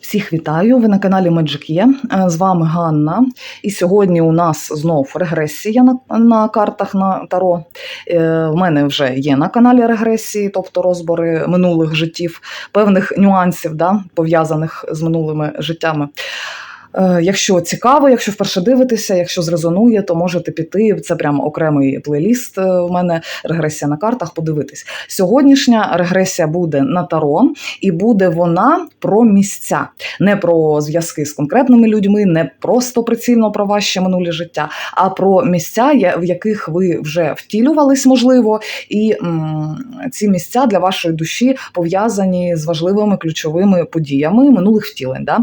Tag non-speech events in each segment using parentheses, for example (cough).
Всіх вітаю! Ви на каналі Magic Є. Е, З вами Ганна. І сьогодні у нас знов регресія на, на картах на Таро. Е, В мене вже є на каналі регресії, тобто розбори минулих життів, певних нюансів, да, пов'язаних з минулими життями. Е, Якщо цікаво, якщо вперше дивитеся, якщо зрезонує, то можете піти. Це прямо окремий плейліст. е, У мене регресія на картах. Подивитись. Сьогоднішня регресія буде на таро, і буде вона про місця, не про зв'язки з конкретними людьми, не просто прицільно про ваші минулі життя, а про місця, в яких ви вже втілювались, можливо, і м, ці місця для вашої душі пов'язані з важливими ключовими подіями минулих втілень. Да?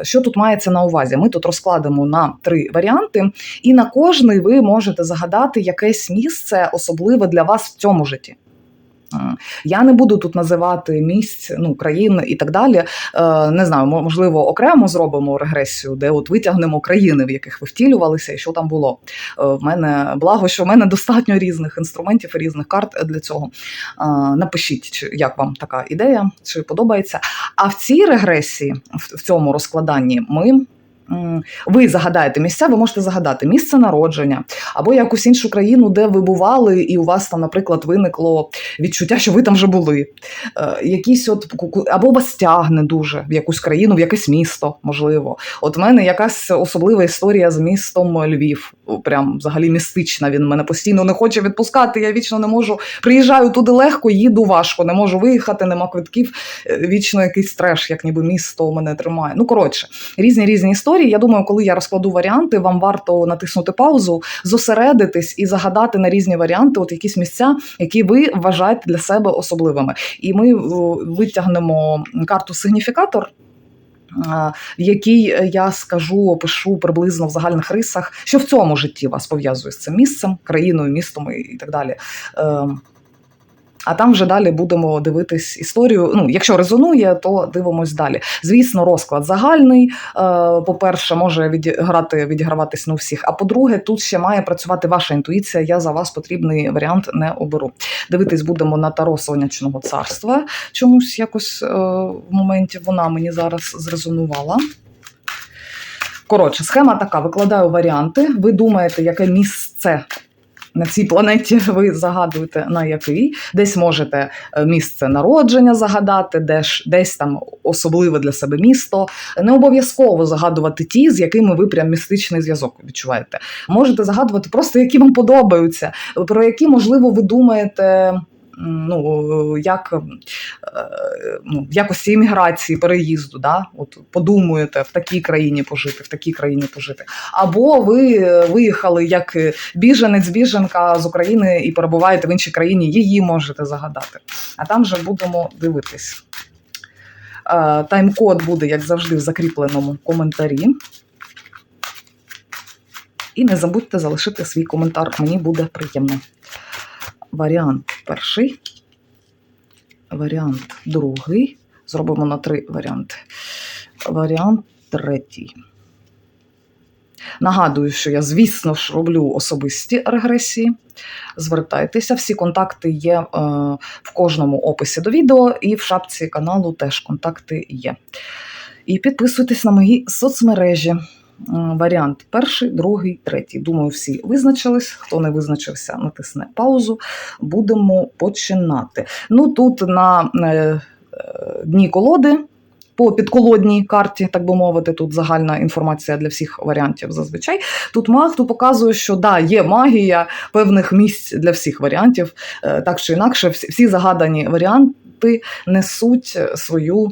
Е, Що тут мається на увазі? Ми тут розкладемо на три варіанти, і на кожний ви можете загадати якесь місце особливе для вас в цьому житті. Е, Я не буду тут називати місць, ну, країн і так далі. Е, Не знаю, можливо, окремо зробимо регресію, де от витягнемо країни, в яких ви втілювалися, і що там було. Е, В мене благо, що в мене достатньо різних інструментів і різних карт для цього. Напишіть, чи як вам така ідея, чи подобається. А в цій регресії, в цьому розкладанні, ми. Ви загадаєте місця, ви можете загадати місце народження або якусь іншу країну, де ви бували, і у вас там, наприклад, виникло відчуття, що ви там вже були. Е, якісь от або вас тягне дуже в якусь країну, в якесь місто, можливо. От в мене якась особлива історія з містом Львів. Прям взагалі містична. Він мене постійно не хоче відпускати. Я вічно не можу. Приїжджаю туди легко, їду важко, не можу виїхати, нема квитків. Е, Вічно якийсь треш, як ніби місто мене тримає. Ну коротше, різні різні історії. Я думаю, коли я розкладу варіанти, вам варто натиснути паузу, зосередитись і загадати на різні варіанти, от якісь місця, які ви вважаєте для себе особливими. І ми витягнемо карту сигніфікатор. В якій я скажу, опишу приблизно в загальних рисах, що в цьому житті вас пов'язує з цим місцем, країною, містом і і так далі. А там вже далі будемо дивитись історію. Ну, якщо резонує, то дивимось далі. Звісно, розклад загальний. е, По-перше, може відіграти, відіграватись у всіх. А по-друге, тут ще має працювати ваша інтуїція. Я за вас потрібний варіант не оберу. Дивитись будемо на таро сонячного царства. Чомусь якось е, в моменті вона мені зараз зрезонувала. Коротше, схема така: викладаю варіанти. Ви думаєте, яке місце на цій планеті (laughs) ви загадуєте на який. Десь можете е, місце народження загадати, десь, десь там особливе для себе місто. Не обов'язково загадувати ті, з якими ви прям містичний зв'язок відчуваєте. Можете загадувати просто які вам подобаються, про які, можливо, ви думаєте. Ну, як е, ну, в якості імміграції, переїзду, да? От подумаєте в такій країні пожити, в такій країні пожити. Або ви е, виїхали як е, біженець, біженка з України і перебуваєте в іншій країні, її можете загадати. А там вже будемо дивитись. Тайм-код буде, як завжди, в закріпленому коментарі. І не забудьте залишити свій коментар, мені буде приємно. Варіант перший, варіант другий. Зробимо на три варіанти. Варіант третій. Нагадую, що я, звісно ж, роблю особисті регресії. Звертайтеся, всі контакти є е, в кожному описі до відео, і в шапці каналу теж контакти є. І підписуйтесь на мої соцмережі. Е, Варіант перший, другий, третій. Думаю, всі визначились. Хто не визначився, натисне паузу. Будемо починати. Ну тут на е, е, дні колоди. По підколодній карті, так би мовити, тут загальна інформація для всіх варіантів зазвичай. Тут маг тут показує, що да, є магія певних місць для всіх варіантів. Так чи інакше, всі загадані варіанти несуть свою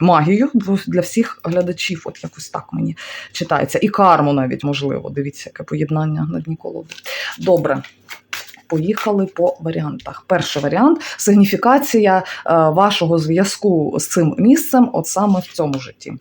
магію для всіх глядачів. От якось так мені читається. І карму навіть можливо. Дивіться, яке поєднання на дні колоди. Добре. Поїхали по варіантах. Перший варіант сигніфікація е, вашого зв'язку з цим місцем, от саме в цьому житті.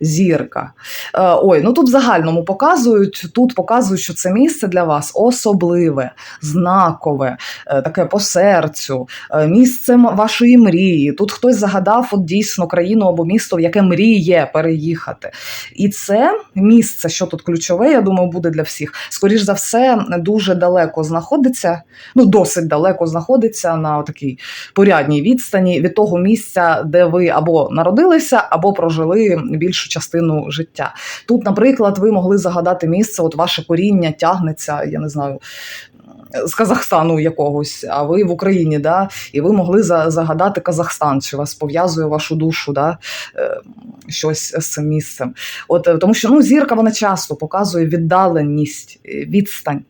Зірка. Е, Ой, ну тут в загальному показують, тут показують, що це місце для вас особливе, знакове, е, таке по серцю, е, місце вашої мрії. Тут хтось загадав от дійсно країну або місто, в яке мріє переїхати. І це місце, що тут ключове, я думаю, буде для всіх. Скоріш за все, дуже далеко знаходиться, ну досить далеко знаходиться на такій порядній відстані від того місця, де ви або народилися, або прожили більшу частину життя. Тут, наприклад, ви могли загадати місце, от ваше коріння тягнеться, я не знаю. З Казахстану якогось, а ви в Україні, да, і ви могли за- загадати Казахстан, чи вас пов'язує вашу душу, да, е, щось з цим місцем. От е, тому що ну, зірка вона часто показує віддаленість, е, відстань.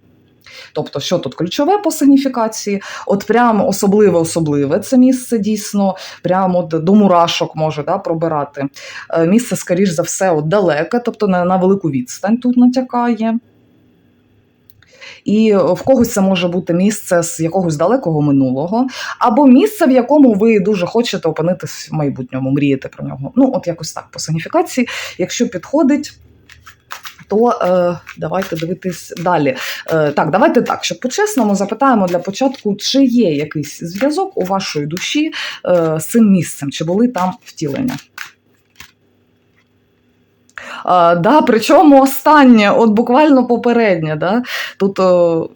Тобто, що тут ключове по сигніфікації? От прямо особливе, особливе це місце дійсно, прямо от до мурашок може да, пробирати. Е, Місце, скоріш за все, от далеке, тобто на, на велику відстань тут натякає. І в когось це може бути місце з якогось далекого минулого, або місце, в якому ви дуже хочете опинитись в майбутньому, мрієте про нього. Ну, от якось так по сигніфікації. Якщо підходить, то е, давайте дивитись далі. Е, так, давайте так, щоб по-чесному запитаємо для початку, чи є якийсь зв'язок у вашої душі е, з цим місцем, чи були там втілення. А, да, причому останнє, от буквально попереднє. Да? Тут. О,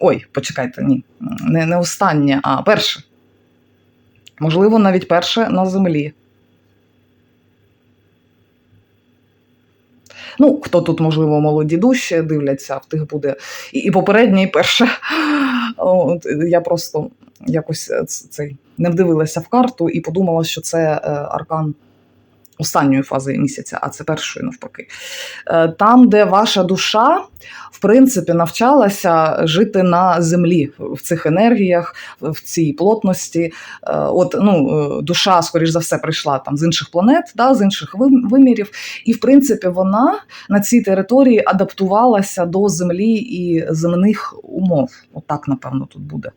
ой, почекайте, ні, не, не останнє, а перше. Можливо, навіть перше на землі. Ну, хто тут, можливо, молоді душі дивляться, в тих буде і, і попереднє, і перше. (laughs) От, я просто якось е, цей не вдивилася в карту і подумала, що це е, аркан останньої фази місяця, а це першої навпаки. Е, Там, де ваша душа, в принципі, навчалася жити на землі в цих енергіях, в цій плотності. Е, От ну, е, душа, скоріш за все, прийшла там з інших планет, да, з інших вимірів, і в принципі вона на цій території адаптувалася до землі і земних умов. Отак, напевно, тут буде.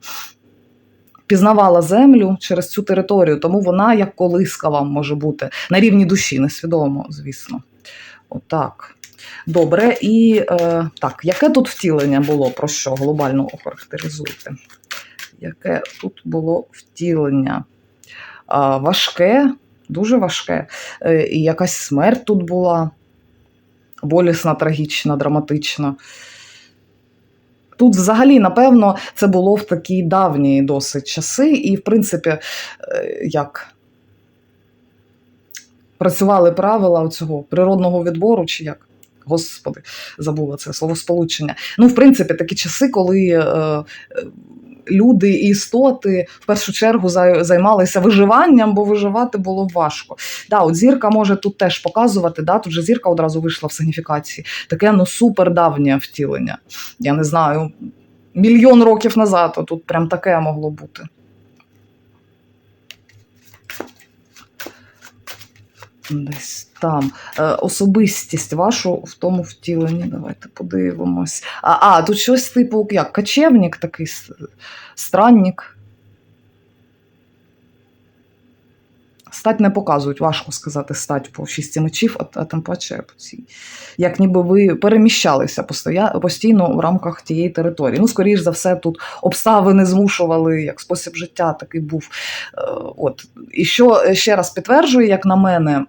Пізнавала землю через цю територію, тому вона як колиска вам може бути на рівні душі, несвідомо, звісно. Отак. Добре, і е, так, яке тут втілення було? Про що глобально охарактеризуйте? Яке тут було втілення? А, важке, дуже важке. Е, і якась смерть тут була болісна, трагічна, драматична. Тут, взагалі, напевно, це було в такі давні досить часи, і, в принципі, е, як працювали правила цього природного відбору, чи як? Господи, забула це словосполучення. Ну, в принципі, такі часи, коли е, е, люди і істоти в першу чергу зай- займалися виживанням, бо виживати було важко. Да, от зірка може тут теж показувати, да, тут же зірка одразу вийшла в сигніфікації. Таке ну супер давнє втілення. Я не знаю, мільйон років назад, тут прям таке могло бути. Десь там. Е, особистість вашу в тому втіленні. Давайте подивимось. А, а тут щось типу як кочевник такий странник. Стать не показують, важко сказати стать по шісті мечів, а, а тим паче по цій. Як ніби ви переміщалися постійно в рамках тієї території. Ну, скоріш за все, тут обставини змушували, як спосіб життя такий був. Е, От. І що ще раз підтверджує, як на мене,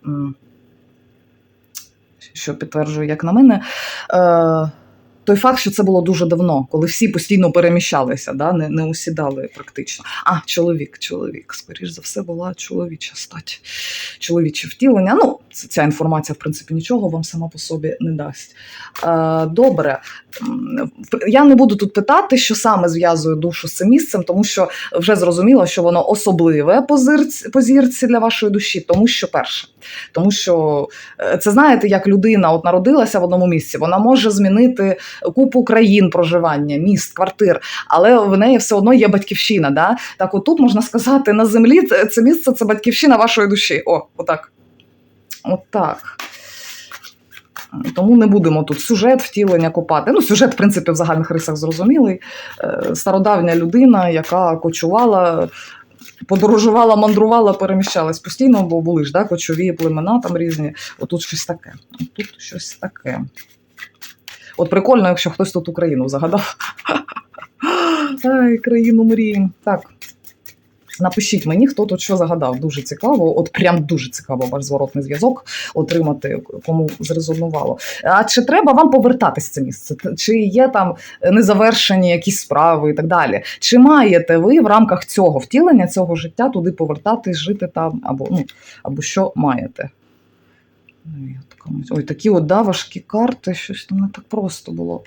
що підтверджує, як на мене, е, той факт, що це було дуже давно, коли всі постійно переміщалися, да? не, не усідали практично. А, чоловік, чоловік, скоріш за все, була чоловіча стать, чоловіче втілення. Ну, ця інформація, в принципі, нічого вам сама по собі не дасть. Добре. Я не буду тут питати, що саме зв'язує душу з цим місцем, тому що вже зрозуміло, що воно особливе по зірці, для вашої душі, тому що перше. Тому що е, це знаєте, як людина от народилася в одному місці, вона може змінити купу країн проживання, міст, квартир, але в неї все одно є батьківщина. Да? Так, отут можна сказати, на землі це, це місце це батьківщина вашої душі. О, отак. Отак. Тому не будемо тут сюжет втілення копати. Ну, сюжет, в принципі, в загальних рисах зрозумілий. Е, Стародавня людина, яка кочувала подорожувала, мандрувала, переміщалась постійно, бо були ж да, кочові племена там різні. Отут щось таке. Отут щось таке. От прикольно, якщо хтось тут Україну загадав. Ай, країну мрії. Так. Напишіть мені, хто тут що загадав. Дуже цікаво, от прям дуже цікаво ваш зворотний зв'язок отримати, кому зрезонувало. А чи треба вам повертатись це місце? Чи є там незавершені якісь справи і так далі? Чи маєте ви в рамках цього втілення, цього життя туди повертатись, жити там, або ну, або що маєте? Ось- Ой, такі от да, важкі карти, щось там не так просто було.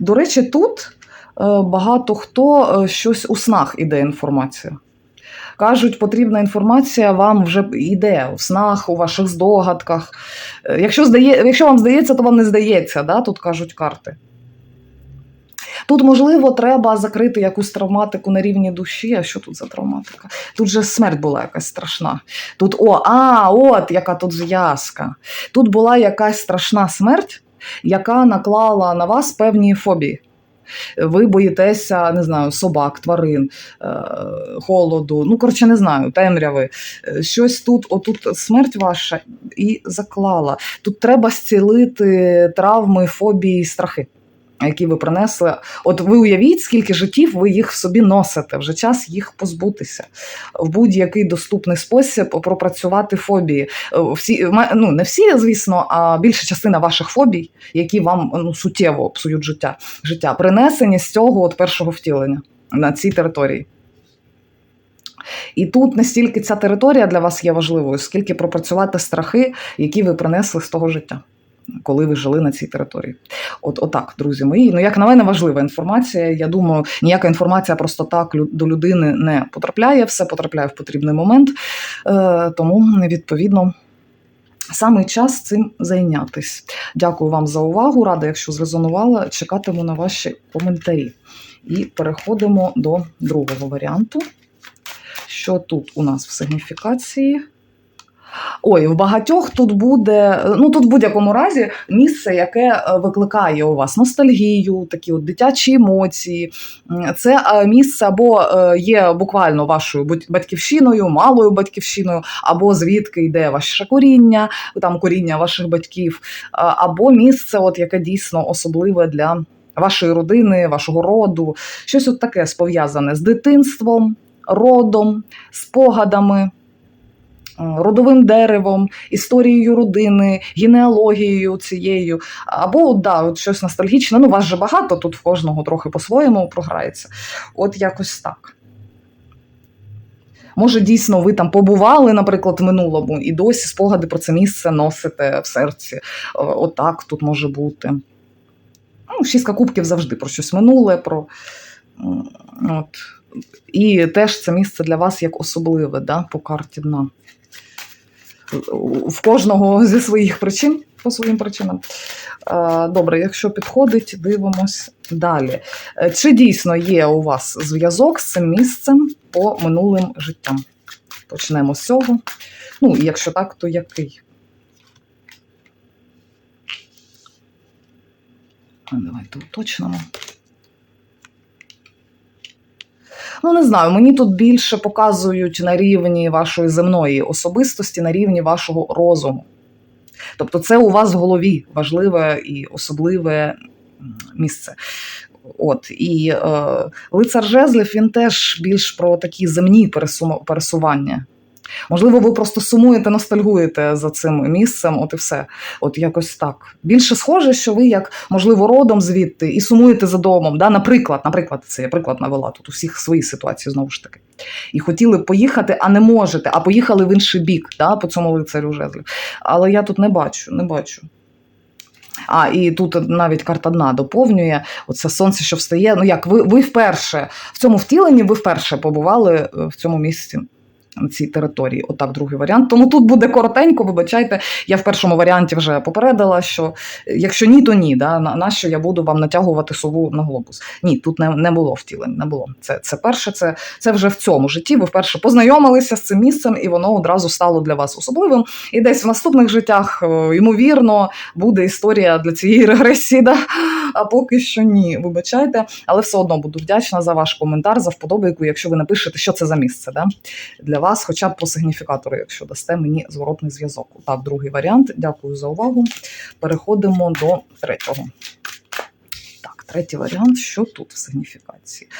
До речі, тут е, багато хто е, щось у снах іде інформація. Кажуть, потрібна інформація вам вже йде у снах, у ваших здогадках. Е, Якщо, здає, якщо вам здається, то вам не здається, да? тут кажуть карти. Тут, можливо, треба закрити якусь травматику на рівні душі. А що тут за травматика? Тут же смерть була якась страшна. Тут, о, а, от яка тут зв'язка. Тут була якась страшна смерть, яка наклала на вас певні фобії. Ви боїтеся, не знаю, собак, тварин, е, холоду, ну, коротше, не знаю, темряви. Щось тут, отут смерть ваша і заклала. Тут треба зцілити травми, фобії, страхи. Які ви принесли, от ви уявіть, скільки життів ви їх собі носите. Вже час їх позбутися в будь-який доступний спосіб пропрацювати фобії. Е, Всі ну не всі, звісно, а більша частина ваших фобій, які вам ну суттєво псують життя, життя, принесені з цього от першого втілення на цій території. І тут не стільки ця територія для вас є важливою, скільки пропрацювати страхи, які ви принесли з того життя, коли ви жили на цій території. От отак, друзі мої. Ну, як на мене, важлива інформація. Я думаю, ніяка інформація просто так до людини не потрапляє, все потрапляє в потрібний момент. Е, тому, відповідно. Саме час цим зайнятись. Дякую вам за увагу. Рада, якщо зрезонувала. Чекатиму на ваші коментарі. І переходимо до другого варіанту. Що тут у нас в сигніфікації? Ой, в багатьох тут буде, ну тут в будь-якому разі місце, яке е, викликає у вас ностальгію, такі от дитячі емоції. Це е, місце або е, є буквально вашою батьківщиною, малою батьківщиною, або звідки йде ваше коріння, там коріння ваших батьків, або місце, от яке дійсно особливе для вашої родини, вашого роду, щось от таке пов'язане з дитинством, родом, спогадами. Е, Родовим деревом, історією родини, генеалогією цією, або да, от щось ностальгічне. Ну, вас же багато, тут в кожного трохи по-своєму програється. От якось так. Може, дійсно, ви там побували, наприклад, в минулому, і досі спогади про це місце носите в серці. Е, Отак тут може бути. Ну, шістка кубків завжди про щось минуле, про. От. І теж це місце для вас як особливе, да, по карті дна. В кожного зі своїх причин, по своїм причинам. Е, Добре, якщо підходить, дивимось далі. Е, Чи дійсно є у вас зв'язок з цим місцем по минулим життям? Почнемо з цього. Ну, якщо так, то який? Давайте уточнимо. Ну, не знаю, мені тут більше показують на рівні вашої земної особистості, на рівні вашого розуму. Тобто, це у вас в голові важливе і особливе місце. От і е, лицар жезлів він теж більш про такі земні пересування. Можливо, ви просто сумуєте, ностальгуєте за цим місцем, от і все. От якось так. Більше схоже, що ви, як можливо, родом звідти і сумуєте за домом. Да? Наприклад, наприклад, це я приклад навела тут у всіх свої ситуації знову ж таки. І хотіли поїхати, а не можете, а поїхали в інший бік, да, по цьому лицарю жезлів. Але я тут не бачу, не бачу. А, і тут навіть карта дна доповнює оце сонце, що встає. Ну як ви, ви вперше в цьому втіленні, ви вперше побували е, в цьому місці. На цій території, отак, другий варіант. Тому тут буде коротенько, вибачайте. Я в першому варіанті вже попередила, що е, якщо ні, то ні. Да? На, я буду вам натягувати сову на глобус? Ні, тут не, не було втілень, не було. Це, це перше, це, це вже в цьому житті. Ви вперше познайомилися з цим місцем, і воно одразу стало для вас особливим. І десь в наступних життях, е, ймовірно, буде історія для цієї регресії. Да? а поки що ні. Вибачайте, але все одно буду вдячна за ваш коментар, за вподобайку, якщо ви напишете, що це за місце да? для вас, хоча б по сигніфікатору, якщо дасте мені зворотний зв'язок. Так, другий варіант. Дякую за увагу. Переходимо до третього. Так, третій варіант. Що тут в сигніфікації?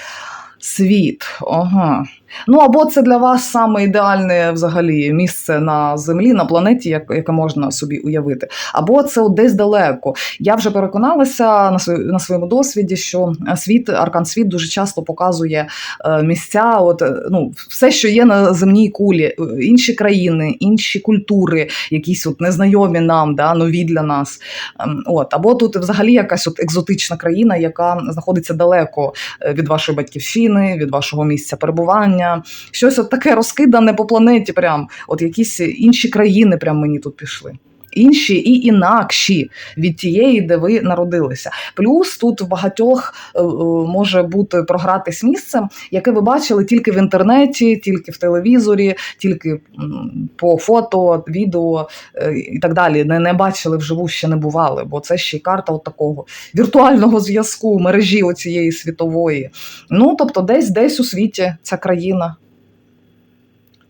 Світ. Ага. Ну або це для вас саме ідеальне взагалі місце на землі, на планеті, як, яке можна собі уявити. Або це десь далеко. Я вже переконалася на своєму досвіді, що світ, аркан світ дуже часто показує е, місця, от е, ну, все, що є на земній кулі, е, інші країни, інші культури, якісь от незнайомі нам, да, нові для нас. Ем, От або тут взагалі якась от екзотична країна, яка знаходиться далеко від вашої батьківщини, від вашого місця перебування. Щось от таке розкидане по планеті. Прям от якісь інші країни, прям мені тут пішли. Інші і інакші від тієї, де ви народилися. Плюс тут в багатьох е, е, може бути програтись місцем, яке ви бачили тільки в інтернеті, тільки в телевізорі, тільки по фото, відео е, і так далі. Не, не бачили вживу, ще не бували, бо це ще й карта от такого віртуального зв'язку, мережі оцієї світової. Ну тобто, десь десь у світі ця країна.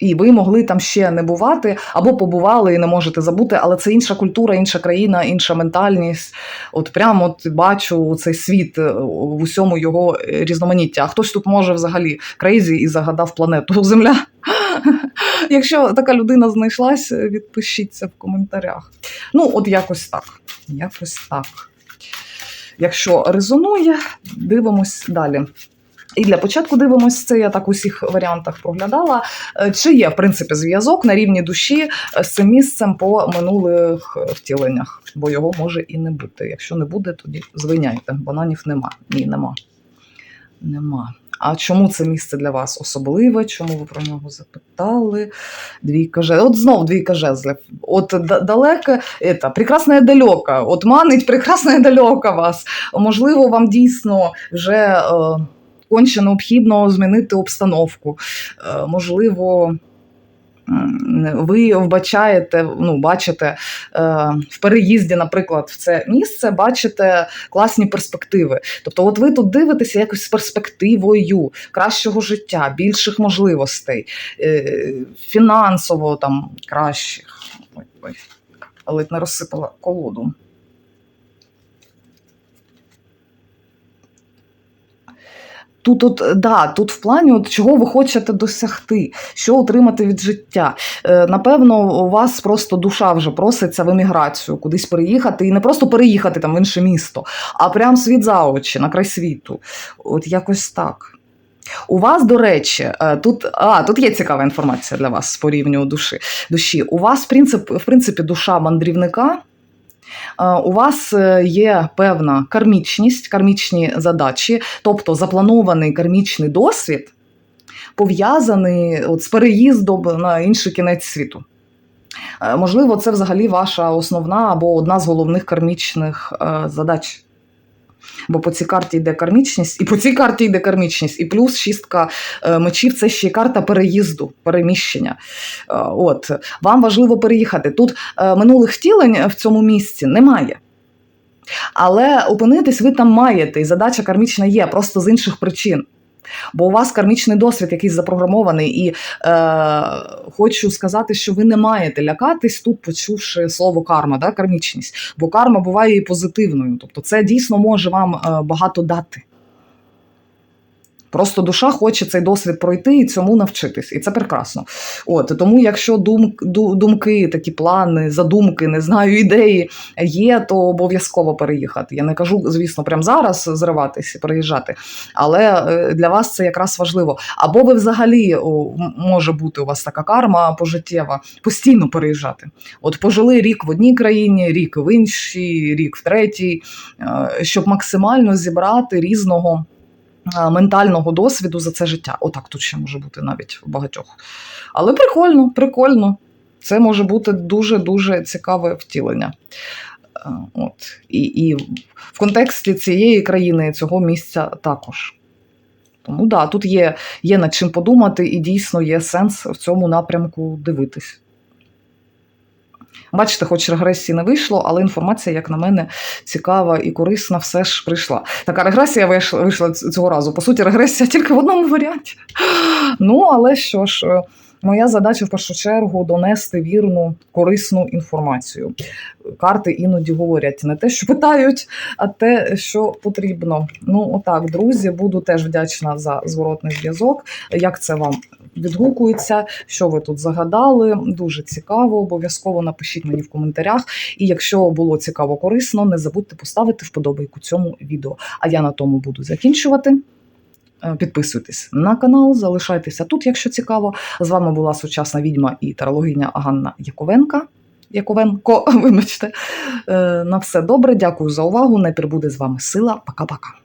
І ви могли там ще не бувати, або побували і не можете забути, але це інша культура, інша країна, інша ментальність. От прямо от бачу цей світ е, в усьому його е, різноманіття. А хтось тут може взагалі крейзі і загадав планету (laughs) Земля. Якщо така людина знайшлась, відпишіться в коментарях. Ну, от якось так. Якось так. Якщо резонує, дивимось далі. І для початку дивимося це, я так у всіх варіантах проглядала. Е, Чи є, в принципі, зв'язок на рівні душі е, з цим місцем по минулих е, втіленнях, бо його може і не бути. Якщо не буде, тоді звиняйте, бананів нема. Ні, нема. Нема. А чому це місце для вас особливе? Чому ви про нього запитали? Двійка жезлів. От знов двійка жезлів. От да- далеке, это, прекрасне далека. От манить прекрасне далека вас. Можливо, вам дійсно вже. Е, конче необхідно змінити обстановку. Е, Можливо, ви вбачаєте, ну, бачите е, в переїзді, наприклад, в це місце, бачите класні перспективи. Тобто, от ви тут дивитеся якось з перспективою кращого життя, більших можливостей, е, фінансово там кращих. Ой, ой, ледь не розсипала колоду. Тут, от, да, тут в плані, от, чого ви хочете досягти, що отримати від життя. Е, напевно, у вас просто душа вже проситься в еміграцію, кудись переїхати, і не просто переїхати там в інше місто, а прям світ за очі, на край світу. От якось так. У вас, до речі, е, тут, а, тут є цікава інформація для вас по рівню душі. душі. У вас, в в принципі, душа мандрівника. Е, У вас е, є певна кармічність, кармічні задачі, тобто запланований кармічний досвід, пов'язаний от з переїздом на інший кінець світу. Е, Можливо, це взагалі ваша основна або одна з головних кармічних задач. Бо по цій карті йде кармічність, і по цій карті йде кармічність, і плюс шістка е, мечів це ще карта переїзду, переміщення. Е, От вам важливо переїхати. Тут е, минулих втілень в цьому місці немає. Але опинитись ви там маєте, і задача кармічна є, просто з інших причин. Бо у вас кармічний досвід якийсь запрограмований, і е, хочу сказати, що ви не маєте лякатись тут, почувши слово карма, да, кармічність. Бо карма буває і позитивною. Тобто це дійсно може вам е, багато дати. Просто душа хоче цей досвід пройти і цьому навчитись, і це прекрасно. От тому, якщо дум, думки, такі плани, задумки, не знаю, ідеї є, то обов'язково переїхати. Я не кажу, звісно, прямо зараз зриватися переїжджати, але е, для вас це якраз важливо. Або ви взагалі може бути у вас така карма пожиттєва, постійно переїжджати. От пожили рік в одній країні, рік в іншій, рік в третій, е, щоб максимально зібрати різного ментального досвіду за це життя. Отак тут ще може бути навіть у багатьох. Але прикольно, прикольно. Це може бути дуже-дуже цікаве втілення. Е, От. І, і в контексті цієї країни, цього місця також. Тому да, тут є, є над чим подумати, і дійсно є сенс в цьому напрямку дивитись. Бачите, хоч регресії не вийшло, але інформація, як на мене, цікава і корисна, все ж прийшла. Така регресія вийшла, вийшла цього разу. По суті, регресія тільки в одному варіанті. Ну, але що ж, е, моя задача в першу чергу донести вірну, корисну інформацію. Карти іноді говорять не те, що питають, а те, що потрібно. Ну, отак, друзі, буду теж вдячна за зворотний зв'язок. Як це вам відгукується? Що ви тут загадали? Дуже цікаво. Обов'язково напишіть мені в коментарях. І якщо було цікаво корисно, не забудьте поставити вподобайку цьому відео. А я на тому буду закінчувати. Е, Підписуйтесь на канал, залишайтеся тут, якщо цікаво. З вами була сучасна відьма і тарологиня Ганна Яковенка. Яковенко, (laughs) вибачте. Е, На все добре. Дякую за увагу. Найпір буде з вами сила. Пока-пока.